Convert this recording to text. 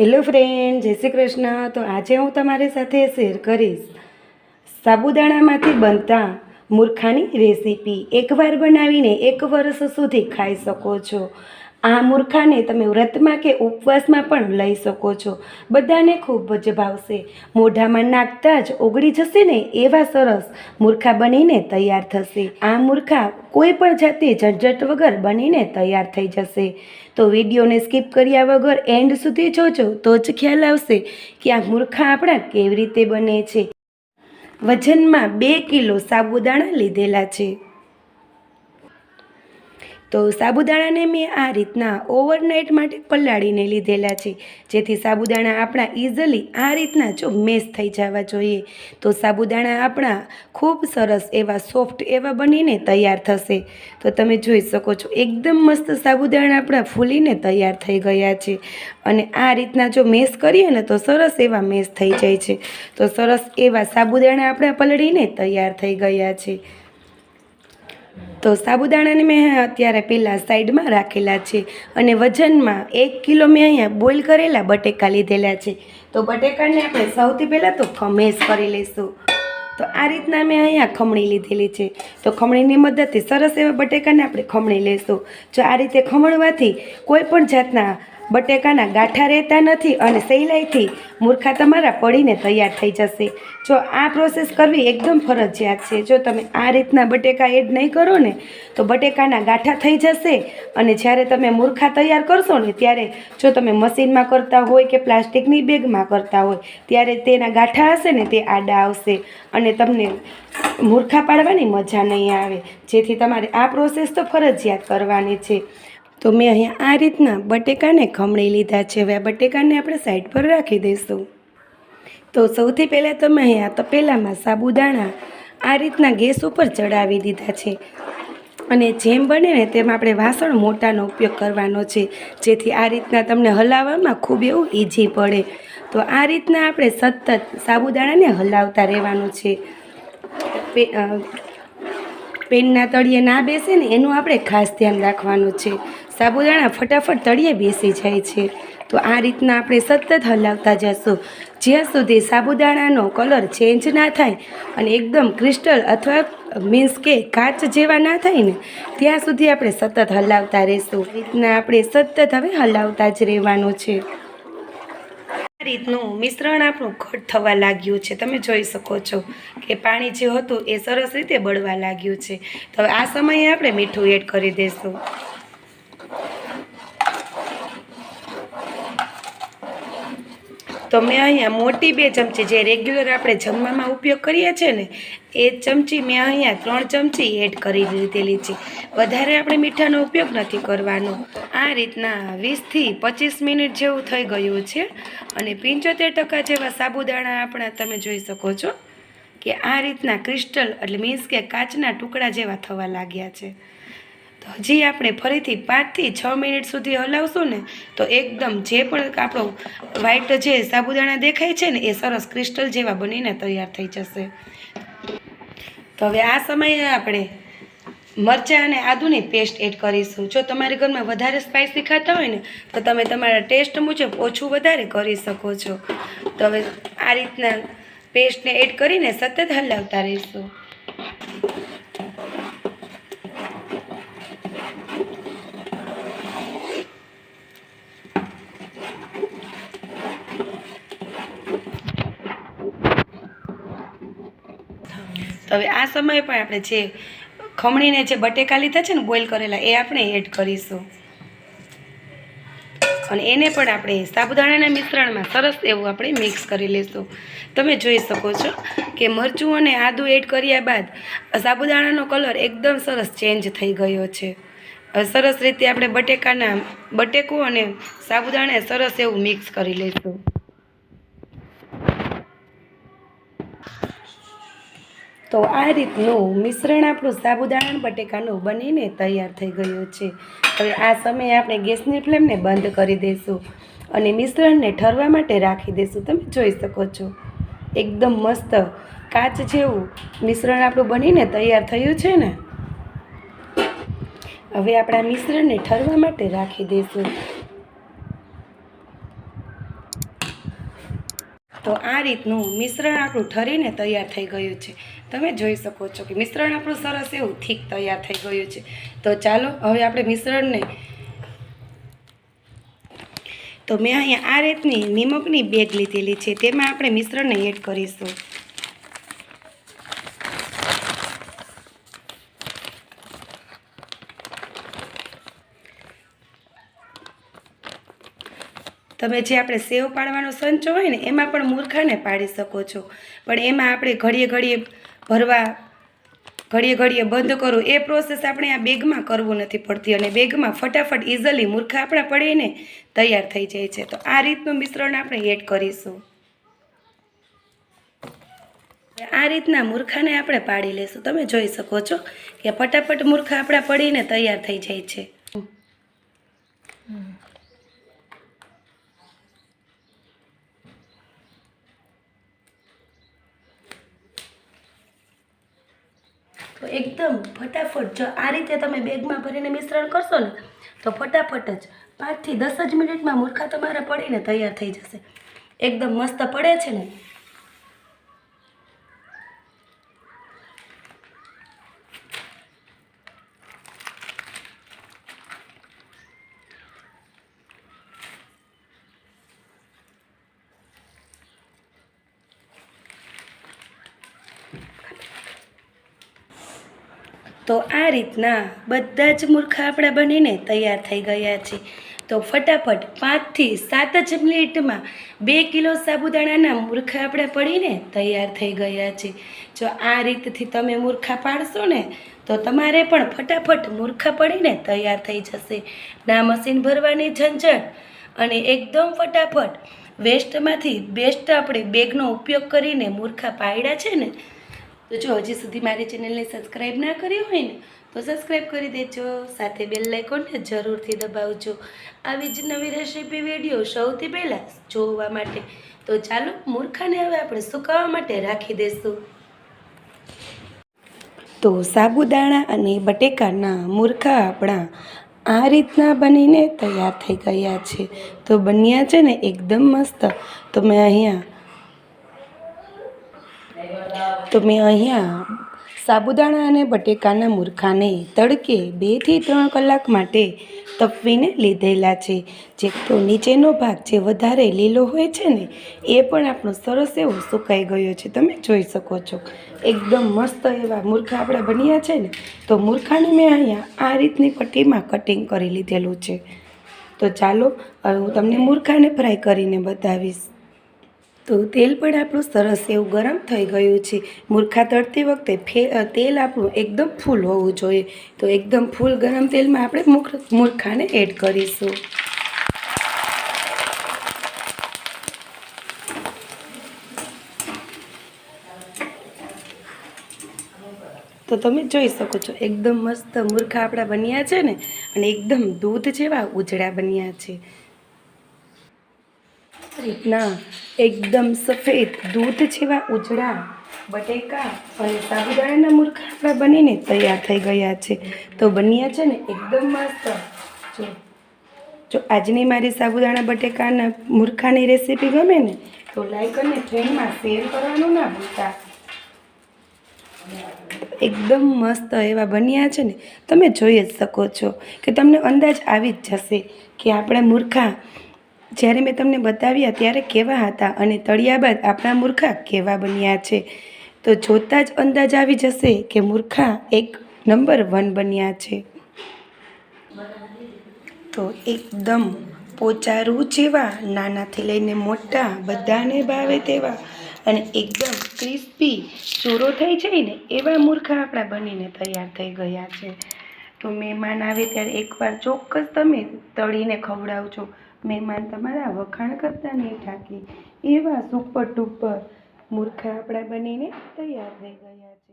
Hello friend જય શ્રી કૃષ્ણ. તો આજે હું તમારી સાથે શેર કરીશ. સાબુદાણામાંથી બનતા મૂર્ખાની રેસીપી એકવાર બનાવીને એક વર્ષ સુધી ખાઈ શકો છો. આ મૂર્ખાને તમે વ્રતમાં કે ઉપવાસમાં પણ લઈ શકો છો. બધાને ખૂબ જ ભાવશે. મોઢામાં નાખતા જ ઓગળી જશે ને એવા સરસ મૂર્ખા બનીને તૈયાર થશે. આ મૂર્ખા કોઈ પણ જાતે ઝંઝટ વગર બનીને તૈયાર થઈ જશે. તો વિડીયોને સ્કીપ કર્યા વગર એન્ડ સુધી જોજો તો જ ખ્યાલ આવશે કે આ મૂર્ખા આપણા કેવી રીતે બને છે. વજનમાં બે કિલો સાબુદાણા લીધેલા છે. તો સાબુદાણાને મેં આ રીતના ઓવરનાઇટ માટે પલાળીને લીધેલા છે. જેથી સાબુદાણા આપણા ઇઝીલી આ રીતના જો મેશ થઈ જવા જોઈએ. તો સાબુદાણા આપણા ખૂબ સરસ એવા સોફ્ટ એવા બનીને તૈયાર થશે. તો તમે જોઈ શકો છો, એકદમ મસ્ત સાબુદાણા આપણા ફૂલીને તૈયાર થઈ ગયા છે. અને આ રીતના જો મેશ કરીએ ને તો સરસ એવા મેશ થઈ જાય છે. તો સરસ એવા સાબુદાણા આપણા પલળીને તૈયાર થઈ ગયા છે. તો સાબુદાણાને મેં અત્યારે પહેલાં સાઈડમાં રાખેલા છે અને વજનમાં એક કિલો મેં અહીંયા બોઇલ કરેલા બટેકા લીધેલા છે. તો બટેકાને આપણે સૌથી પહેલાં તો ખમેશ કરી લઈશું. તો આ રીતના મેં અહીંયા ખમણી લીધેલી છે. તો ખમણીની મદદથી સરસ એવા બટેકાને આપણે ખમણી લઈશું. જો આ રીતે ખમણવાથી કોઈ પણ જાતના બટેકાના ગાંઠા રહેતા નથી અને સહેલાઈથી મૂર્ખા તમારા પડીને તૈયાર થઈ જશે. જો આ પ્રોસેસ કરવી એકદમ ફરજિયાત છે. જો તમે આ રીતના બટેકા એડ નહીં કરો ને, તો બટેકાના ગાંઠા થઈ જશે અને જ્યારે તમે મૂર્ખા તૈયાર કરશો ને, ત્યારે જો તમે મશીનમાં કરતા હોય કે પ્લાસ્ટિકની બેગમાં કરતા હોય, ત્યારે તેના ગાંઠા હશે ને, તે આડા આવશે અને તમને મૂર્ખા પાડવાની મજા નહીં આવે. જેથી તમારે આ પ્રોસેસ તો ફરજિયાત કરવાની છે. તો મેં અહીંયા આ રીતના બટેકાને ખમણી લીધા છે. હવે આ બટેકાને આપણે સાઈડ પર રાખી દઈશું. તો સૌથી પહેલાં તમે અહીંયા તપેલામાં સાબુદાણા આ રીતના ગેસ ઉપર ચડાવી દીધા છે. અને જેમ બને ને તેમ આપણે વાસણ મોટાનો ઉપયોગ કરવાનો છે. જેથી આ રીતના તમને હલાવવામાં ખૂબ એવું ઇઝી પડે. તો આ રીતના આપણે સતત સાબુદાણાને હલાવતા રહેવાનું છે. પેનના તળિયે ના બેસે ને એનું આપણે ખાસ ધ્યાન રાખવાનું છે. સાબુદાણા ફટાફટ તળિયે બેસી જાય છે. તો આ રીતના આપણે સતત હલાવતા જશું. જ્યાં સુધી સાબુદાણાનો કલર ચેન્જ ના થાય અને એકદમ ક્રિસ્ટલ અથવા મીન્સ કે કાચ જેવા ના થાય ને, ત્યાં સુધી આપણે સતત હલાવતા રહીશું. રીતના આપણે સતત હવે હલાવતા જ રહેવાનું છે. રીતનું મિશ્રણ આપણું ઘટ થવા લાગ્યું છે. તમે જોઈ શકો છો કે પાણી જે હતું એ સરસ રીતે બળવા લાગ્યું છે. તો આ સમયે આપણે મીઠું એડ કરી દઈશું. તો મેં અહીંયા મોટી બે ચમચી જે રેગ્યુલર આપણે જમવામાં ઉપયોગ કરીએ છીએ ને, એ ચમચી મેં અહીંયા ત્રણ ચમચી એડ કરી લીધેલી છે. વધારે આપણે મીઠાનો ઉપયોગ નથી કરવાનો. આ રીતના વીસથી પચીસ મિનિટ જેવું થઈ ગયું છે અને પંચોતેર ટકા જેવા સાબુદાણા આપણા તમે જોઈ શકો છો કે આ રીતના ક્રિસ્ટલ એટલે મીન્સ કે કાચના ટુકડા જેવા થવા લાગ્યા છે. તો હજી આપણે ફરીથી પાંચથી છ મિનિટ સુધી હલાવશું ને, તો એકદમ જે પણ આપણો વ્હાઈટ જે સાબુદાણા દેખાય છે ને, એ સરસ ક્રિસ્ટલ જેવા બનીને તૈયાર થઈ જશે. તો હવે આ સમયે આપણે મરચાં અને આદુની પેસ્ટ એડ કરીશું. જો તમારી ઘરમાં વધારે સ્પાઇસી ખાતા હોય ને, તો તમે તમારા ટેસ્ટ મુજબ ઓછું વધારે કરી શકો છો. તો હવે આ રીતના પેસ્ટને એડ કરીને સતત હલાવતા રહીશું. હવે આ સમયે પણ આપણે જે ખમણીને જે બટેકા લીધા છે ને બોઇલ કરેલા, એ આપણે એડ કરીશું. અને એને પણ આપણે સાબુદાણાના મિશ્રણમાં સરસ એવું આપણે મિક્સ કરી લઈશું તમે જોઈ શકો છો કે મરચું અને આદું એડ કર્યા બાદ સાબુદાણાનો કલર એકદમ સરસ ચેન્જ થઈ ગયો છે. સરસ રીતે આપણે બટેકાના, બટેકું અને સાબુદાણા સરસ એવું મિક્સ કરી લઈશું તો આ રીતનું મિશ્રણ આપણું સાબુદાણા બટેકાનું બનીને તૈયાર થઈ ગયું છે. હવે આ સમયે આપણે ગેસની ફ્લેમને બંધ કરી દઈશું અને મિશ્રણને ઠરવા માટે રાખી દઈશું. તમે જોઈ શકો છો. એકદમ મસ્ત કાચ જેવું મિશ્રણ આપણું બનીને તૈયાર થયું છે ને. હવે આપણા મિશ્રણને ઠરવા માટે રાખી દઈશું. તો આ રીતનું મિશ્રણ આપણું ઠરીને તૈયાર થઈ ગયું છે. તમે જોઈ શકો છો કે મિશ્રણ આપણું સરસ એવું થીક તૈયાર થઈ ગયું છે. તો ચાલો, હવે આપણે મિશ્રણને તો મેં અહીંયા આ રીતની નિમકની બેગ લીધેલી છે. તેમાં આપણે મિશ્રણને એડ કરીશું. તમે જે આપણે સેવ પાડવાનો સંચો હોય ને, એમાં પણ મૂર્ખાને પાડી શકો છો. પણ એમાં આપણે ઘડીએ ઘડીએ ભરવા, ઘડીએ ઘડીએ બંધ કરવું એ પ્રોસેસ આપણે આ બેગમાં કરવું નથી પડતી અને બેગમાં ફટાફટ ઇઝીલી મૂર્ખા આપણા પડીને તૈયાર થઈ જાય છે. તો આ રીતનું મિશ્રણ આપણે એડ કરીશું. આ રીતના મૂર્ખાને આપણે પાડી લેશું. તમે જોઈ શકો છો કે ફટાફટ મૂર્ખા આપણા પડીને તૈયાર થઈ જાય છે. તો એકદમ ફટાફટ જો આ રીતે તમે બેગમાં ભરીને મિશ્રણ કરશો ને, તો ફટાફટ જ પાંચથી દસ જ મિનિટમાં મૂર્ખા તમારા પડીને તૈયાર થઈ જશે. એકદમ મસ્ત પડે છે ને? તો આ રીતના બધા જ મૂર્ખા આપણા બનીને તૈયાર થઈ ગયા છે. તો ફટાફટ પાંચથી સાત જ મિનિટમાં બે કિલો સાબુદાણાના મૂર્ખા આપણે પડીને તૈયાર થઈ ગયા છે. જો આ રીતથી તમે મૂર્ખા પાડશો ને, તો તમારે પણ ફટાફટ મૂર્ખા પડીને તૈયાર થઈ જશે. ના મશીન ભરવાની ઝંઝટ અને એકદમ ફટાફટ વેસ્ટમાંથી બેસ્ટ આપણે બેગનો ઉપયોગ કરીને મૂર્ખા પાડ્યા છે ને તો જો હજી સુધી મારી ચેનલને સબસ્ક્રાઈબ ના કરી હોય ને, તો સબસ્ક્રાઈબ કરી દેજો. સાથે બેલ લાઇકોનને જરૂરથી દબાવજો. આવી જ નવી રેસીપી વીડિયો સૌથી પહેલાં જોવા માટે. તો ચાલો, મૂર્ખાને હવે આપણે સુકાવા માટે રાખી દઈશું તો સાબુદાણા અને બટેકાના મૂર્ખા આપણા આ રીતના બનીને તૈયાર થઈ ગયા છે. તો બન્યા છે ને એકદમ મસ્ત. તો મેં અહીંયા તો મેં અહીંયા સાબુદાણા અને બટેકાના મૂર્ખાને તડકે બેથી ત્રણ કલાક માટે તપવીને લીધેલા છે. જે તો નીચેનો ભાગ જે વધારે લીલો હોય છે ને, એ પણ આપણો સરસ એવો સુકાઈ ગયો છે. તમે જોઈ શકો છો. એકદમ મસ્ત એવા મૂર્ખા આપણા બન્યા છે ને, તો મૂર્ખાને મેં અહીંયા આ રીતની પટ્ટીમાં કટિંગ કરી લીધેલું છે. તો ચાલો, હવે હું તમને મૂર્ખાને ફ્રાય કરીને બતાવીશ. તો તેલ પણ આપણું સરસ એવું ગરમ થઈ ગયું છે. મૂર્ખા તળતી વખતે ફે તેલ આપણું એકદમ ફૂલ હોવું જોઈએ. તો એકદમ ફૂલ ગરમ તેલમાં આપણે મૂર્ખાને એડ કરીશું. તો તમે જોઈ શકો છો, એકદમ મસ્ત મૂર્ખા આપણા બન્યા છે ને, અને એકદમ દૂધ જેવા ઉજળા બન્યા છે. રીતના એકદમ સફેદ દૂધ જેવા ઉજળા બટેકા અને સાબુદાણાના મૂર્ખા આપણા બનીને તૈયાર થઈ ગયા છે. તો બન્યા છે ને એકદમ મસ્ત. જો જો આજની મારી સાબુદાણા બટેકાના મૂર્ખાની રેસીપી ગમે ને, તો લાઈક અને ફ્રેન્ડમાં શેર કરવાનું ના ભૂલતા. એકદમ મસ્ત એવા બન્યા છે ને, તમે જોઈ જ શકો છો કે તમને અંદાજ આવી જ જશે કે આપણા મૂર્ખા જ્યારે મેં તમને બતાવ્યા ત્યારે કેવા હતા અને તળિયા બાદ આપણા મૂર્ખા કેવા બન્યા છે, તો જોતાં જ અંદાજ આવી જશે કે મૂર્ખા એક નંબર વન બન્યા છે. તો એકદમ પોચા રૂ જેવા, નાનાથી લઈને મોટા, બધાને ભાવે તેવા અને એકદમ ક્રિસ્પી ચૂરો થઈ જાય ને એવા મૂર્ખા આપણા બનીને તૈયાર થઈ ગયા છે. તો મહેમાન આવે ત્યારે એકવાર ચોક્કસ તમે તળીને ખવડાવજો. મહેમાન તમારા વખાણ કરતા નહીં થાકી. એવા સુપર ટુપર મૂર્ખા આપણા બનીને તૈયાર થઈ ગયા છે.